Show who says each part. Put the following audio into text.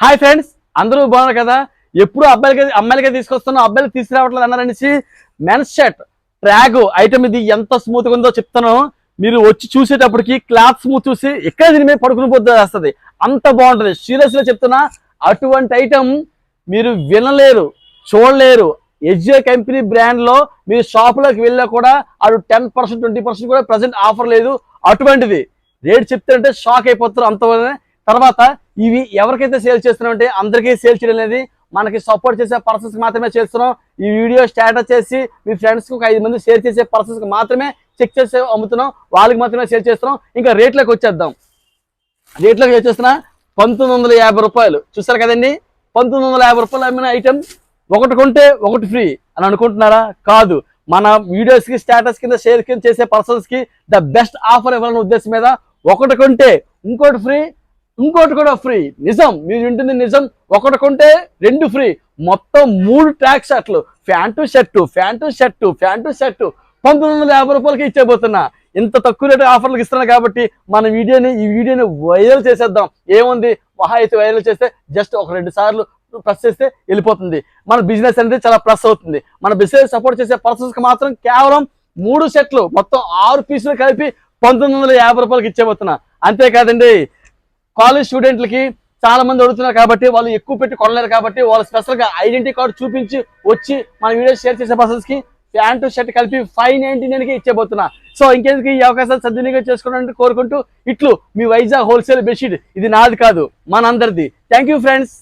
Speaker 1: Hi friends అందరూ బాగున్నారు కదా? ఎప్పుడు అబ్బాయిలకి అమ్మాయిలకే తీసుకొస్తున్నా అబ్బాయిలు తీసుకురావట్లేదు అన్నారనేసి మెన్స్ షర్ట్ ట్రాగ్ ఐటమ్ ఇది ఎంత స్మూత్గా ఉందో చెప్తాను. మీరు వచ్చి చూసేటప్పటికి క్లాత్ స్మూత్ చూసి ఎక్కడ దీని మీద పడుకుని పోతే వస్తుంది. అంత బాగుంటుంది. సీరియస్గా చెప్తున్నా అటువంటి ఐటమ్ మీరు వినలేరు చూడలేరు. ఎస్జే కంపెనీ బ్రాండ్లో మీరు షాపులోకి వెళ్ళా కూడా అటు టెన్ పర్సెంట్ ట్వంటీ పర్సెంట్ కూడా ప్రజెంట్ ఆఫర్ లేదు. అటువంటిది. రేట్ చెప్తారంటే షాక్ అయిపోతారు అంతవరనే. తర్వాత ఇవి ఎవరికైతే సేల్ చేస్తున్నామంటే అందరికీ సేల్ చేయడం అనేది మనకి సపోర్ట్ చేసే పర్సన్స్ మాత్రమే చేస్తున్నాం. ఈ వీడియో స్టేటస్ చేసి మీ ఫ్రెండ్స్కి ఒక ఐదు మంది షేర్ చేసే పర్సన్స్ మాత్రమే చెక్ చేసి అమ్ముతున్నాం. వాళ్ళకి మాత్రమే సేల్ చేస్తున్నాం. ఇంకా రేట్లోకి వచ్చేద్దాం. రేట్లకు వచ్చేసిన పంతొమ్మిది వందల యాభై రూపాయలు. చూస్తారు కదండి? పంతొమ్మిది వందల యాభై రూపాయలు అమ్మిన ఐటమ్ ఒకటి కొంటే ఒకటి ఫ్రీ అని అనుకుంటున్నారా? కాదు. మన వీడియోస్కి స్టేటస్ కింద షేర్ కింద చేసే పర్సన్స్కి ద బెస్ట్ ఆఫర్ ఇవ్వాలనే ఉద్దేశం మీద ఒకటి కొంటే ఇంకోటి ఫ్రీ ఇంకోటి కూడా ఫ్రీ. నిజం మీరు వింటుంది నిజం. ఒకటి కొంటే రెండు ఫ్రీ. మొత్తం మూడు ట్రాక్ షర్ట్లు. Pant shirt pant shirt pant shirt. పంతొమ్మిది వందల యాభై రూపాయలకి ఇచ్చేబోతున్నా ఇంత తక్కువ రేటు ఆఫర్లకు ఇస్తున్నాను కాబట్టి మన వీడియోని ఈ వీడియోని వైరల్ చేసేద్దాం. ఏముంది? మహా అయితే వైరల్ చేస్తే జస్ట్ ఒక రెండు సార్లు ప్రెస్ చేస్తే వెళ్ళిపోతుంది. మన బిజినెస్ అనేది చాలా ప్లస్ అవుతుంది. మన బిజినెస్ సపోర్ట్ చేసే పర్సన్స్కి మాత్రం కేవలం మూడు సెట్లు మొత్తం ఆరు పీసులు కలిపి పంతొమ్మిది వందల యాభై రూపాయలకి ఇచ్చేపోతున్నా అంతేకాదండి కాలేజ్ స్టూడెంట్లకి చాలా మంది అడుగుతున్నారు కాబట్టి వాళ్ళు ఎక్కువ పెట్టి కొనలేరు కాబట్టి వాళ్ళు స్పెషల్గా ఐడెంటిటీ కార్డు చూపించి వచ్చి మన వీడియో షేర్ చేసే పర్సన్స్కి ప్యాంటు షర్ట్ కలిపి ఫైవ్ నైన్టీ నైన్కి ఇచ్చేబోతున్నా సో ఇంకెందుకు ఈ అవకాశాలు సద్వినియోగం చేసుకోవడానికి కోరుకుంటూ ఇట్లు మీ వైజాగ్ హోల్సేల్ బెడ్షీట్ ఇది నాది కాదు మనందరిది. Thank you friends